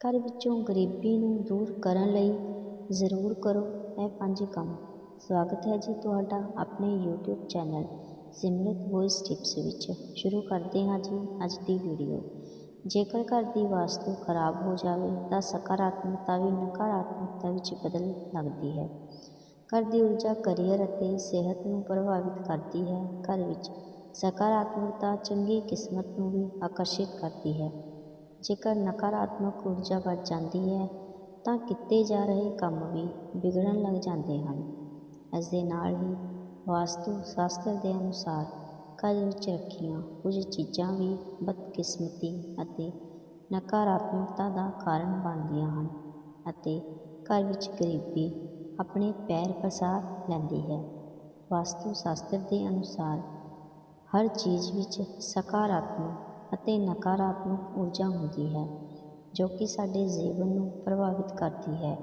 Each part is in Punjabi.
ਘਰ ਵਿੱਚੋਂ ਗਰੀਬੀ ਨੂੰ ਦੂਰ ਕਰਨ ਲਈ ਜ਼ਰੂਰ ਕਰੋ, ਇਹ ਪੰਜ ਕੰਮ। ਸਵਾਗਤ ਹੈ ਜੀ ਤੁਹਾਡਾ ਆਪਣੇ YouTube channel Simrat voice tips ਵਿੱਚ। ਸ਼ੁਰੂ ਕਰਦੇ ਹਾਂ ਜੀ ਅੱਜ ਦੀ ਵੀਡੀਓ ਜੇਕਰ ਘਰ ਦੀ ਵਾਸਤੂ ਖਰਾਬ ਹੋ ਜਾਵੇ ਤਾਂ ਸਕਾਰਾਤਮਕਤਾ ਵੀ ਨਕਾਰਾਤਮਕਤਾ ਵਿੱਚ ਬਦਲ ਲੱਗਦੀ ਹੈ। ਘਰ ਦੀ ਊਰਜਾ ਕਰੀਅਰ ਅਤੇ ਸਿਹਤ ਨੂੰ ਪ੍ਰਭਾਵਿਤ ਕਰਦੀ ਹੈ। ਘਰ ਵਿੱਚ ਸਕਾਰਾਤਮਕਤਾ ਚੰਗੀ ਕਿਸਮਤ ਨੂੰ ਵੀ ਆਕਰਸ਼ਿਤ ਕਰਦੀ ਹੈ। ਜੇਕਰ ਨਕਾਰਾਤਮਕ ਊਰਜਾ ਵੱਧ ਜਾਂਦੀ ਹੈ, ਤਾਂ ਕੀਤੇ ਜਾ ਰਹੇ ਕੰਮ ਵੀ ਵਿਗੜਨ ਲੱਗ ਜਾਂਦੇ ਹਨ। ਇਸ ਦੇ ਨਾਲ ਹੀ ਵਾਸਤੂ ਸ਼ਾਸਤਰ ਦੇ ਅਨੁਸਾਰ ਘਰ ਵਿੱਚ ਰੱਖੀਆਂ ਕੁਝ ਚੀਜ਼ਾਂ ਵੀ ਬਦਕਿਸਮਤੀ ਅਤੇ ਨਕਾਰਾਤਮਕਤਾ ਦਾ ਕਾਰਨ ਬਣਦੀਆਂ ਹਨ ਅਤੇ ਘਰ ਵਿੱਚ ਗਰੀਬੀ ਆਪਣੇ ਪੈਰ ਪਸਾਰ ਲੈਂਦੀ ਹੈ। ਵਾਸਤੂ ਸ਼ਾਸਤਰ ਦੇ ਅਨੁਸਾਰ ਹਰ ਚੀਜ਼ ਵਿੱਚ ਸਕਾਰਾਤਮਕ ਅਤੇ ਨਕਾਰਾਤਮਕ ਊਰਜਾ ਹੁੰਦੀ ਹੈ, ਜੋ ਕਿ ਸਾਡੇ ਜੀਵਨ ਨੂੰ ਪ੍ਰਭਾਵਿਤ ਕਰਦੀ ਹੈ।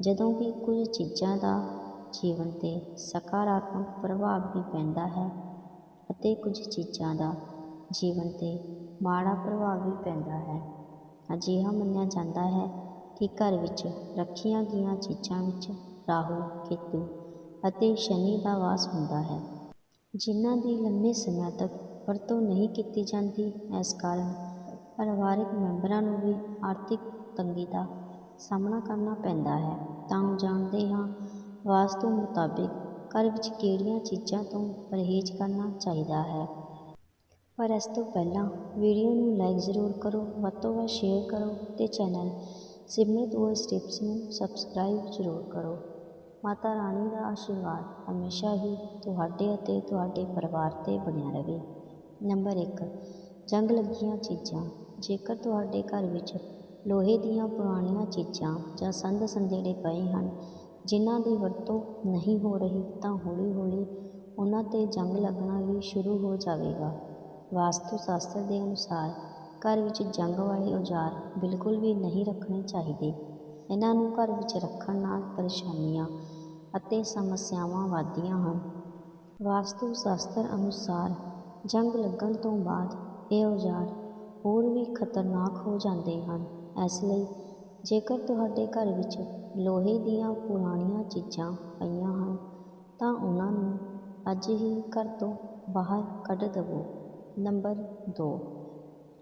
ਜਦੋਂ ਕਿ ਕੁਝ ਚੀਜ਼ਾਂ ਦਾ ਜੀਵਨ 'ਤੇ ਸਕਾਰਾਤਮਕ ਪ੍ਰਭਾਵ ਵੀ ਪੈਂਦਾ ਹੈ ਅਤੇ ਕੁਝ ਚੀਜ਼ਾਂ ਦਾ ਜੀਵਨ 'ਤੇ ਮਾੜਾ ਪ੍ਰਭਾਵ ਵੀ ਪੈਂਦਾ ਹੈ, ਅਜਿਹਾ ਮੰਨਿਆ ਜਾਂਦਾ ਹੈ ਕਿ ਘਰ ਵਿੱਚ ਰੱਖੀਆਂ ਗਈਆਂ ਚੀਜ਼ਾਂ ਵਿੱਚ ਰਾਹੂ, ਕੇਤੂ ਅਤੇ ਸ਼ਨੀ ਦਾ ਵਾਸ ਹੁੰਦਾ ਹੈ, ਜਿਨ੍ਹਾਂ ਦੀ ਲੰਮੇ ਸਮੇਂ ਤੱਕ ਵਰਤੋਂ ਨਹੀਂ ਕੀਤੀ ਜਾਂਦੀ ਇਸ ਕਾਰਨ। ਪਰਿਵਾਰਕ ਮੈਂਬਰਾਂ ਨੂੰ ਵੀ ਆਰਥਿਕ ਤੰਗੀ ਦਾ ਸਾਹਮਣਾ ਕਰਨਾ ਪੈਂਦਾ ਹੈ। ਤਾਂ ਜਾਣਦੇ ਹਾਂ, ਵਾਸਤੂ ਮੁਤਾਬਿਕ ਘਰ ਵਿੱਚ ਕਿਹੜੀਆਂ ਚੀਜ਼ਾਂ ਤੋਂ ਪਰਹੇਜ਼ ਕਰਨਾ ਚਾਹੀਦਾ ਹੈ। ਪਰ ਇਸ ਤੋਂ ਪਹਿਲਾਂ ਵੀਡੀਓ ਨੂੰ ਲਾਈਕ ਜ਼ਰੂਰ ਕਰੋ, ਵੱਧ ਤੋਂ ਵੱਧ ਸ਼ੇਅਰ ਕਰੋ ਅਤੇ ਚੈਨਲ ਸਿਮਰਤ ਵੌਇਸ ਟਿਪਸ ਨੂੰ ਸਬਸਕ੍ਰਾਈਬ ਜ਼ਰੂਰ ਕਰੋ। ਮਾਤਾ ਰਾਣੀ ਦਾ ਆਸ਼ੀਰਵਾਦ ਹਮੇਸ਼ਾ ਹੀ ਤੁਹਾਡੇ ਅਤੇ ਤੁਹਾਡੇ ਪਰਿਵਾਰ 'ਤੇ ਬਣਿਆ ਰਹੇ। ਨੰਬਰ ਇੱਕ, ਜੰਗ ਲੱਗੀਆਂ ਚੀਜ਼ਾਂ। ਜੇਕਰ ਤੁਹਾਡੇ ਘਰ ਵਿੱਚ ਲੋਹੇ ਦੀਆਂ ਪੁਰਾਣੀਆਂ ਚੀਜ਼ਾਂ ਜਾਂ ਸੰਦ ਸੰਦੇੜੇ ਪਏ ਹਨ, ਜਿਨ੍ਹਾਂ ਦੀ ਵਰਤੋਂ ਨਹੀਂ ਹੋ ਰਹੀ ਤਾਂ ਹੌਲੀ ਹੌਲੀ ਉਹਨਾਂ 'ਤੇ ਜੰਗ ਲੱਗਣਾ ਵੀ ਸ਼ੁਰੂ ਹੋ ਜਾਵੇਗਾ। ਵਾਸਤੂ ਸ਼ਾਸਤਰ ਦੇ ਅਨੁਸਾਰ, ਘਰ ਵਿੱਚ ਜੰਗ ਵਾਲੇ ਔਜ਼ਾਰ ਬਿਲਕੁਲ ਵੀ ਨਹੀਂ ਰੱਖਣੇ ਚਾਹੀਦੇ। ਇਹਨਾਂ ਨੂੰ ਘਰ ਵਿੱਚ ਰੱਖਣ ਨਾਲ ਪਰੇਸ਼ਾਨੀਆਂ ਅਤੇ ਸਮੱਸਿਆਵਾਂ ਵੱਧਦੀਆਂ ਹਨ। ਵਾਸਤੂ ਸ਼ਾਸਤਰ ਅਨੁਸਾਰ ਜੰਗ ਲੱਗਣ ਤੋਂ ਬਾਅਦ ਇਹ ਔਜ਼ਾਰ ਹੋਰ ਵੀ ਖਤਰਨਾਕ ਹੋ ਜਾਂਦੇ ਹਨ। ਇਸ ਲਈ ਜੇਕਰ ਤੁਹਾਡੇ ਘਰ ਵਿੱਚ ਲੋਹੇ ਦੀਆਂ ਪੁਰਾਣੀਆਂ ਚੀਜ਼ਾਂ ਪਈਆਂ ਹਨ, ਤਾਂ ਉਹਨਾਂ ਨੂੰ ਅੱਜ ਹੀ ਘਰ ਤੋਂ ਬਾਹਰ ਕੱਢ ਦੇਵੋ। ਨੰਬਰ ਦੋ,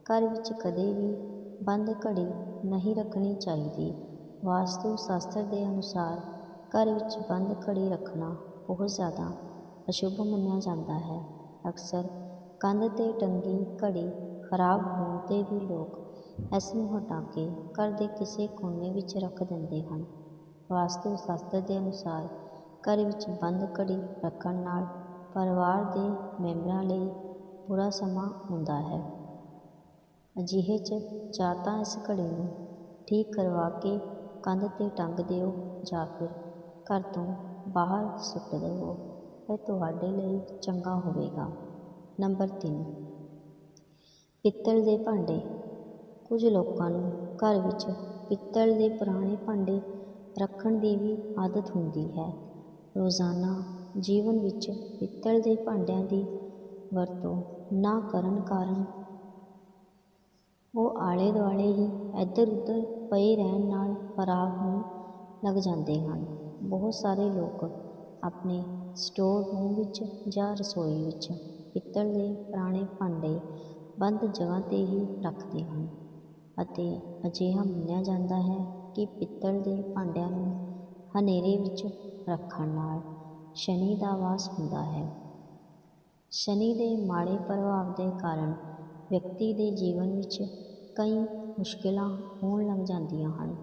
ਘਰ ਵਿੱਚ ਕਦੇ ਵੀ ਬੰਦ ਘੜੀ ਨਹੀਂ ਰੱਖਣੀ ਚਾਹੀਦੀ। ਵਾਸਤੂ ਸ਼ਾਸਤਰ ਦੇ ਅਨੁਸਾਰ ਘਰ ਵਿੱਚ ਬੰਦ ਘੜੀ ਰੱਖਣਾ ਬਹੁਤ ਜ਼ਿਆਦਾ ਅਸ਼ੁਭ ਮੰਨਿਆ ਜਾਂਦਾ ਹੈ। ਅਕਸਰ ਕੰਧ 'ਤੇ ਟੰਗੀ ਘੜੀ ਖਰਾਬ ਹੋਣ 'ਤੇ ਵੀ ਲੋਕ ਇਸ ਨੂੰ ਹਟਾ ਕੇ ਘਰ ਦੇ ਕਿਸੇ ਕੋਨੇ ਵਿੱਚ ਰੱਖ ਦਿੰਦੇ ਹਨ। ਵਾਸਤੂ ਸ਼ਾਸਤਰ ਦੇ ਅਨੁਸਾਰ ਘਰ ਵਿੱਚ ਬੰਦ ਘੜੀ ਰੱਖਣ ਨਾਲ ਪਰਿਵਾਰ ਦੇ ਮੈਂਬਰਾਂ ਲਈ ਬੁਰਾ ਸਮਾਂ ਹੁੰਦਾ ਹੈ। ਅਜਿਹੇ 'ਚ ਜਾਂ ਤਾਂ ਇਸ ਘੜੀ ਨੂੰ ਠੀਕ ਕਰਵਾ ਕੇ ਕੰਧ 'ਤੇ ਟੰਗ ਦਿਓ ਜਾਂ ਫਿਰ ਘਰ ਤੋਂ ਬਾਹਰ ਸੁੱਟ ਦੇਵੋ ਇਹ ਤੁਹਾਡੇ ਲਈ ਚੰਗਾ ਹੋਵੇਗਾ। ਨੰਬਰ ਤਿੰਨ। ਪਿੱਤਲ ਦੇ ਭਾਂਡੇ। ਕੁਝ ਲੋਕਾਂ ਨੂੰ ਘਰ ਵਿੱਚ ਪਿੱਤਲ ਦੇ ਪੁਰਾਣੇ ਭਾਂਡੇ ਰੱਖਣ ਦੀ ਵੀ ਆਦਤ ਹੁੰਦੀ ਹੈ। ਰੋਜ਼ਾਨਾ ਜੀਵਨ ਵਿੱਚ ਪਿੱਤਲ ਦੇ ਭਾਂਡਿਆਂ ਦੀ ਵਰਤੋਂ ਨਾ ਕਰਨ ਕਾਰਨ ਉਹ ਆਲੇ ਦੁਆਲੇ ਹੀ ਇੱਧਰ ਉੱਧਰ ਪਏ ਰਹਿਣ ਨਾਲ ਖਰਾਬ ਹੋਣ ਲੱਗ ਜਾਂਦੇ ਹਨ। ਬਹੁਤ ਸਾਰੇ ਲੋਕ ਆਪਣੇ ਸਟੋਰ ਰੂਮ ਵਿੱਚ ਜਾਂ ਰਸੋਈ ਵਿੱਚ ਪਿੱਤਲ ਦੇ ਪੁਰਾਣੇ ਭਾਂਡੇ ਬੰਦ ਜਗ੍ਹਾ 'ਤੇ ਹੀ ਰੱਖਦੇ ਹਨ ਅਤੇ ਅਜਿਹਾ ਮੰਨਿਆ ਜਾਂਦਾ ਹੈ ਕਿ ਪਿੱਤਲ ਦੇ ਭਾਂਡਿਆਂ ਨੂੰ ਹਨੇਰੇ ਵਿੱਚ ਰੱਖਣ ਨਾਲ ਸ਼ਨੀ ਦਾ ਵਾਸ ਹੁੰਦਾ ਹੈ। ਸ਼ਨੀ ਦੇ ਮਾੜੇ ਪ੍ਰਭਾਵ ਦੇ ਕਾਰਨ ਵਿਅਕਤੀ ਦੇ ਜੀਵਨ ਵਿੱਚ ਕਈ ਮੁਸ਼ਕਿਲਾਂ ਹੋਣ ਲੱਗ ਜਾਂਦੀਆਂ ਹਨ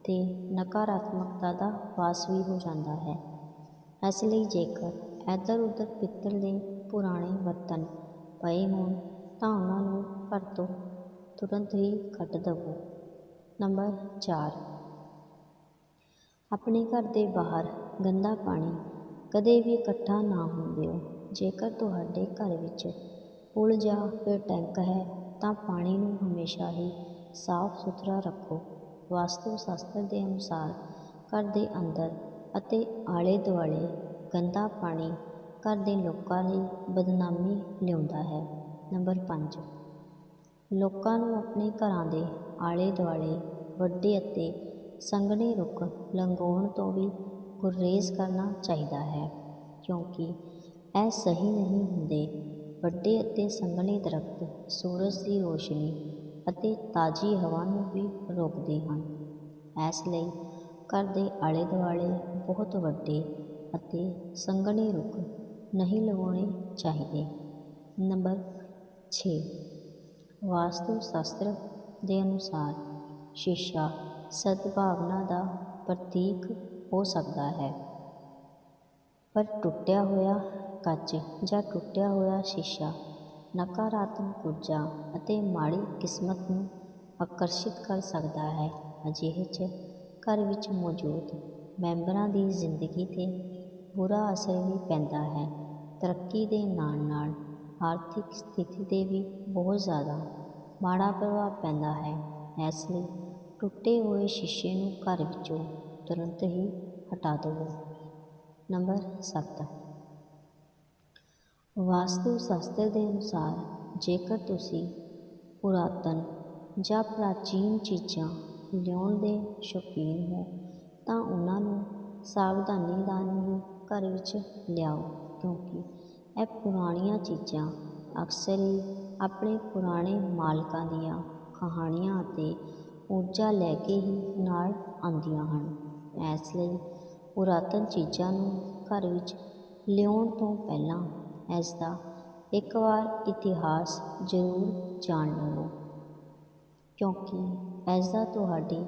ਅਤੇ ਨਕਾਰਾਤਮਕਤਾ ਦਾ ਵਾਸ ਵੀ ਹੋ ਜਾਂਦਾ ਹੈ। ਇਸ ਲਈ ਜੇਕਰ ਇੱਧਰ ਉੱਧਰ ਪਿੱਤਲ ਦੇ ਪੁਰਾਣੇ ਬਰਤਨ ਪਏ ਹੋਣ ਤਾਂ ਉਹਨਾਂ ਨੂੰ ਘਰ ਤੋਂ ਤੁਰੰਤ ਹੀ ਕੱਢ ਦੇਵੋ। ਨੰਬਰ ਚਾਰ। ਆਪਣੇ ਘਰ ਦੇ ਬਾਹਰ ਗੰਦਾ ਪਾਣੀ ਕਦੇ ਵੀ ਇਕੱਠਾ ਨਾ ਹੋਣ ਦਿਓ। ਜੇਕਰ ਤੁਹਾਡੇ ਘਰ ਵਿੱਚ ਪੁਲ ਜਾਂ ਫਿਰ ਟੈਂਕ ਹੈ, ਤਾਂ ਪਾਣੀ ਨੂੰ ਹਮੇਸ਼ਾ ਹੀ ਸਾਫ਼ ਸੁਥਰਾ ਰੱਖੋ। ਵਾਸਤੂ ਸ਼ਾਸਤਰ ਦੇ ਅਨੁਸਾਰ ਘਰ ਦੇ ਅੰਦਰ ਅਤੇ ਆਲੇ ਦੁਆਲੇ ਗੰਦਾ ਪਾਣੀ ਘਰ ਦੇ ਲੋਕਾਂ ਲਈ ਬਦਨਾਮੀ ਲਿਆਉਂਦਾ ਹੈ। ਨੰਬਰ ਪੰਜ। ਲੋਕਾਂ ਨੂੰ ਆਪਣੇ ਘਰਾਂ ਦੇ ਆਲੇ ਦੁਆਲੇ ਵੱਡੇ ਅਤੇ ਸੰਘਣੇ ਰੁੱਖ ਲੰਘਾਉਣ ਤੋਂ ਵੀ ਗੁਰੇਜ਼ ਕਰਨਾ ਚਾਹੀਦਾ ਹੈ, ਕਿਉਂਕਿ ਇਹ ਸਹੀ ਨਹੀਂ ਹੁੰਦੇ। ਵੱਡੇ ਅਤੇ ਸੰਘਣੇ ਦਰਖਤ ਸੂਰਜ ਦੀ ਰੋਸ਼ਨੀ ਅਤੇ ਤਾਜ਼ੀ ਹਵਾ ਨੂੰ ਵੀ ਰੋਕਦੇ ਹਨ। ਇਸ ਲਈ ਘਰ ਦੇ ਆਲੇ ਦੁਆਲੇ ਬਹੁਤ ਵੱਡੇ ਅਤੇ ਸੰਘਣੇ ਰੁੱਖ ਨਹੀਂ ਲਗਾਉਣੇ ਚਾਹੀਦੇ। ਨੰਬਰ ਛੇ। ਵਾਸਤੂ ਸ਼ਾਸਤਰ ਦੇ ਅਨੁਸਾਰ ਸ਼ੀਸ਼ਾ ਸਦਭਾਵਨਾ ਦਾ ਪ੍ਰਤੀਕ ਹੋ ਸਕਦਾ ਹੈ। ਪਰ ਟੁੱਟਿਆ ਹੋਇਆ ਕੱਚ ਜਾਂ ਟੁੱਟਿਆ ਹੋਇਆ ਸ਼ੀਸ਼ਾ ਨਕਾਰਾਤਮਕ ਊਰਜਾ ਅਤੇ ਮਾੜੀ ਕਿਸਮਤ ਨੂੰ ਆਕਰਸ਼ਿਤ ਕਰ ਸਕਦਾ ਹੈ। ਅਜਿਹੇ 'ਚ ਘਰ ਵਿੱਚ ਮੌਜੂਦ ਮੈਂਬਰਾਂ ਦੀ ਜ਼ਿੰਦਗੀ 'ਤੇ ਬੁਰਾ ਅਸਰ ਵੀ ਪੈਂਦਾ ਹੈ। ਤਰੱਕੀ ਦੇ ਨਾਲ ਨਾਲ ਆਰਥਿਕ ਸਥਿਤੀ 'ਤੇ ਵੀ ਬਹੁਤ ਜ਼ਿਆਦਾ ਮਾੜਾ ਪ੍ਰਭਾਵ ਪੈਂਦਾ ਹੈ। ਇਸ ਲਈ ਟੁੱਟੇ ਹੋਏ ਸ਼ੀਸ਼ੇ ਨੂੰ ਘਰ ਵਿੱਚੋਂ ਤੁਰੰਤ ਹੀ ਹਟਾ ਦੇਵੋ ਨੰਬਰ 7 ਵਾਸਤੂ ਸ਼ਾਸਤਰ ਦੇ ਅਨੁਸਾਰ ਜੇਕਰ ਤੁਸੀਂ ਪੁਰਾਤਨ ਜਾਂ ਪ੍ਰਾਚੀਨ ਚੀਜ਼ਾਂ ਲਿਆਉਣ ਦੇ ਸ਼ੌਕੀਨ ਹੋ, ਤਾਂ ਉਹਨਾਂ ਨੂੰ ਸਾਵਧਾਨੀ ਨਾਲ ਘਰ ਵਿੱਚ ਲਿਆਓ, ਕਿਉਂਕਿ ਇਹ ਪੁਰਾਣੀਆਂ ਚੀਜ਼ਾਂ ਅਕਸਰ ਹੀ ਆਪਣੇ ਪੁਰਾਣੇ ਮਾਲਕਾਂ ਦੀਆਂ ਕਹਾਣੀਆਂ ਅਤੇ ਊਰਜਾ ਲੈ ਕੇ ਹੀ ਨਾਲ ਆਉਂਦੀਆਂ ਹਨ। ਇਸ ਲਈ ਪੁਰਾਤਨ ਚੀਜ਼ਾਂ ਨੂੰ ਘਰ ਵਿੱਚ ਲਿਆਉਣ ਤੋਂ ਪਹਿਲਾਂ ਇਸ ਦਾ ਇੱਕ ਵਾਰ ਇਤਿਹਾਸ ਜ਼ਰੂਰ ਜਾਣ ਲਵੋ, ਕਿਉਂਕਿ ਇਸ ਦਾ ਤੁਹਾਡੀ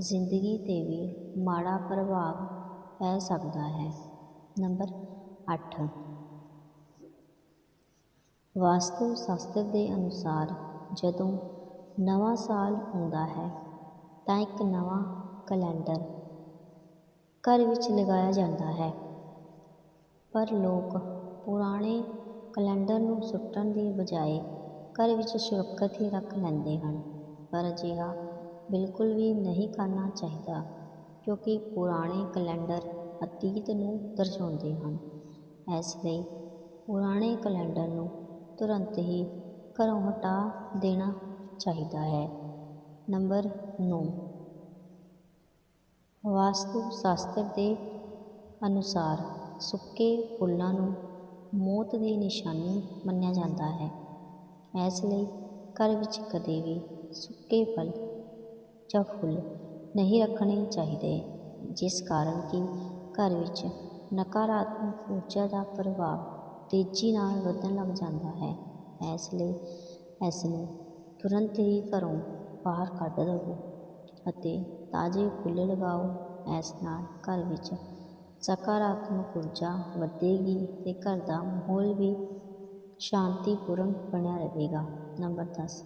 ਜ਼ਿੰਦਗੀ 'ਤੇ ਵੀ ਮਾੜਾ ਪ੍ਰਭਾਵ ਪੈ ਸਕਦਾ ਹੈ। ਨੰਬਰ 8 ਵਾਸਤੂ ਸ਼ਾਸਤਰ ਦੇ ਅਨੁਸਾਰ ਜਦੋਂ ਨਵਾਂ ਸਾਲ ਆਉਂਦਾ ਹੈ, ਤਾਂ ਇੱਕ ਨਵਾਂ ਕੈਲੰਡਰ ਘਰ ਵਿੱਚ ਲਗਾਇਆ ਜਾਂਦਾ ਹੈ। ਪਰ ਲੋਕ ਪੁਰਾਣੇ ਕੈਲੰਡਰ ਨੂੰ ਸੁੱਟਣ ਦੀ ਬਜਾਏ ਘਰ ਵਿੱਚ ਸੁਰੱਖਿਅਤ ਹੀ ਰੱਖ ਲੈਂਦੇ ਹਨ। ਪਰ ਅਜਿਹਾ ਬਿਲਕੁਲ ਵੀ ਨਹੀਂ ਕਰਨਾ ਚਾਹੀਦਾ, ਕਿਉਂਕਿ ਪੁਰਾਣੇ ਕੈਲੰਡਰ ਅਤੀਤ ਨੂੰ ਦਰਸਾਉਂਦੇ ਹਨ। ਇਸ ਲਈ ਪੁਰਾਣੇ ਕੈਲੰਡਰ ਨੂੰ ਤੁਰੰਤ ਹੀ ਘਰੋਂ ਹਟਾ ਦੇਣਾ ਚਾਹੀਦਾ ਹੈ। ਨੰਬਰ 9 ਵਾਸਤੂ ਸ਼ਾਸਤਰ ਦੇ ਅਨੁਸਾਰ ਸੁੱਕੇ ਫੁੱਲਾਂ ਨੂੰ ਮੌਤ ਦੀ ਨਿਸ਼ਾਨੀ ਮੰਨਿਆ ਜਾਂਦਾ ਹੈ। ਇਸ ਲਈ ਘਰ ਵਿੱਚ ਕਦੇ ਵੀ ਸੁੱਕੇ ਫਲ ਜਾਂ ਫੁੱਲ ਨਹੀਂ ਰੱਖਣੇ ਚਾਹੀਦੇ, ਜਿਸ ਕਾਰਨ ਕਿ ਘਰ ਵਿੱਚ ਨਕਾਰਾਤਮਕ ਊਰਜਾ ਦਾ ਪ੍ਰਭਾਵ ਤੇਜ਼ੀ ਨਾਲ ਵਧਣ ਲੱਗ ਜਾਂਦਾ ਹੈ। ਇਸ ਲਈ ਇਸ ਨੂੰ ਤੁਰੰਤ ਹੀ ਘਰੋਂ ਬਾਹਰ ਕੱਢ ਦੇਵੋ ਅਤੇ ਤਾਜ਼ੇ ਫੁੱਲ ਲਗਾਓ। ਇਸ ਨਾਲ ਘਰ ਵਿੱਚ ਸਕਾਰਾਤਮਕ ਊਰਜਾ ਵਧੇਗੀ ਅਤੇ ਘਰ ਦਾ ਮਾਹੌਲ ਵੀ ਸ਼ਾਂਤੀਪੂਰਨ ਬਣਿਆ ਰਹੇਗਾ। ਨੰਬਰ ਦਸ,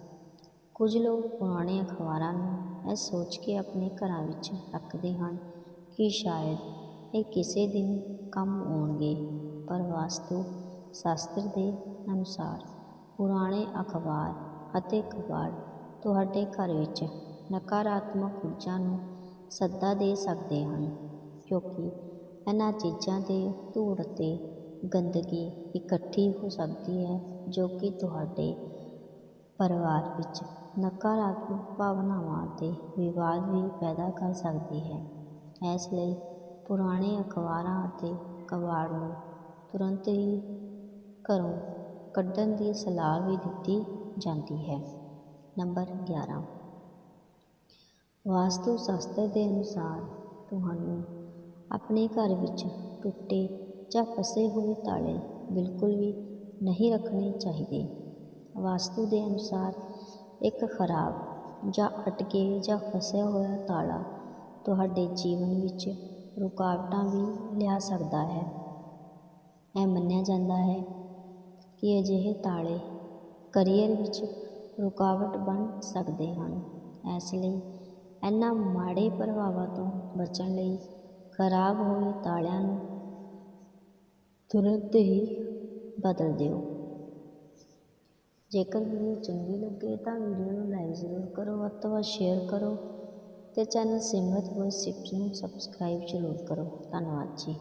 ਕੁਝ ਲੋਕ ਪੁਰਾਣੇ ਅਖਬਾਰਾਂ ਨੂੰ ਇਹ ਸੋਚ ਕੇ ਆਪਣੇ ਘਰਾਂ ਵਿੱਚ ਰੱਖਦੇ ਹਨ ਕਿ ਸ਼ਾਇਦ ਇਹ ਕਿਸੇ ਦਿਨ ਕੰਮ ਆਉਣਗੇ, ਪਰ ਵਾਸਤੂ ਸ਼ਾਸਤਰ ਦੇ ਅਨੁਸਾਰ ਪੁਰਾਣੇ ਅਖਬਾਰ ਅਤੇ ਕਬਾੜ ਤੁਹਾਡੇ ਘਰ ਵਿੱਚ ਨਕਾਰਾਤਮਕ ਊਰਜਾ ਨੂੰ ਸੱਦਾ ਦੇ ਸਕਦੇ ਹਨ, ਕਿਉਂਕਿ ਇਹਨਾਂ ਚੀਜ਼ਾਂ ਦੇ ਧੂੜ ਅਤੇ ਗੰਦਗੀ ਇਕੱਠੀ ਹੋ ਸਕਦੀ ਹੈ, ਜੋ ਕਿ ਤੁਹਾਡੇ ਪਰਿਵਾਰ ਵਿੱਚ ਨਕਾਰਾਤਮਕ ਭਾਵਨਾਵਾਂ ਅਤੇ ਵਿਵਾਦ ਵੀ ਪੈਦਾ ਕਰ ਸਕਦੀ ਹੈ। ਇਸ ਲਈ ਪੁਰਾਣੇ ਅਖਬਾਰਾਂ ਅਤੇ ਕਬਾੜ ਨੂੰ ਤੁਰੰਤ ਹੀ ਘਰੋਂ ਕੱਢਣ ਦੀ ਸਲਾਹ ਵੀ ਦਿੱਤੀ ਜਾਂਦੀ ਹੈ। ਨੰਬਰ 11 ਵਾਸਤੂ ਸ਼ਾਸਤਰ ਦੇ ਅਨੁਸਾਰ ਤੁਹਾਨੂੰ ਆਪਣੇ ਘਰ ਵਿੱਚ ਟੁੱਟੇ ਜਾਂ ਫਸੇ ਹੋਏ ਤਾਲੇ ਬਿਲਕੁਲ ਵੀ ਨਹੀਂ ਰੱਖਣੇ ਚਾਹੀਦੇ। ਵਾਸਤੂ ਦੇ ਅਨੁਸਾਰ ਇੱਕ ਖਰਾਬ ਜਾਂ ਅਟਕੇ ਜਾਂ ਫਸਿਆ ਹੋਇਆ ਤਾਲਾ ਤੁਹਾਡੇ ਜੀਵਨ ਵਿੱਚ ਰੁਕਾਵਟਾਂ ਵੀ ਲਿਆ ਸਕਦਾ ਹੈ। ਇਹ ਮੰਨਿਆ ਜਾਂਦਾ ਹੈ ਕਿ ਅਜਿਹੇ ਤਾਲੇ ਕਰੀਅਰ ਵਿੱਚ ਰੁਕਾਵਟ ਬਣ ਸਕਦੇ ਹਨ। ਇਸ ਲਈ ਇਹਨਾਂ ਮਾੜੇ ਪ੍ਰਭਾਵਾਂ ਤੋਂ ਬਚਣ ਲਈ ਖਰਾਬ ਹੋਏ ਤਾਲਿਆਂ ਨੂੰ ਤੁਰੰਤ ਹੀ ਬਦਲ ਦਿਓ। ਜੇਕਰ ਵੀਡੀਓ ਚੰਗੀ ਲੱਗੇ ਤਾਂ ਵੀਡੀਓ ਨੂੰ ਲਾਈਕ ਜ਼ਰੂਰ ਕਰੋ, ਵੱਧ ਤੋਂ ਵੱਧ ਸ਼ੇਅਰ ਕਰੋ। ਅਤੇ ਚੈਨਲ ਸਿਮਰਤ ਵੋਇਸ ਟਿਪਸ ਨੂੰ ਸਬਸਕ੍ਰਾਈਬ ਜ਼ਰੂਰ ਕਰੋ। ਧੰਨਵਾਦ ਜੀ।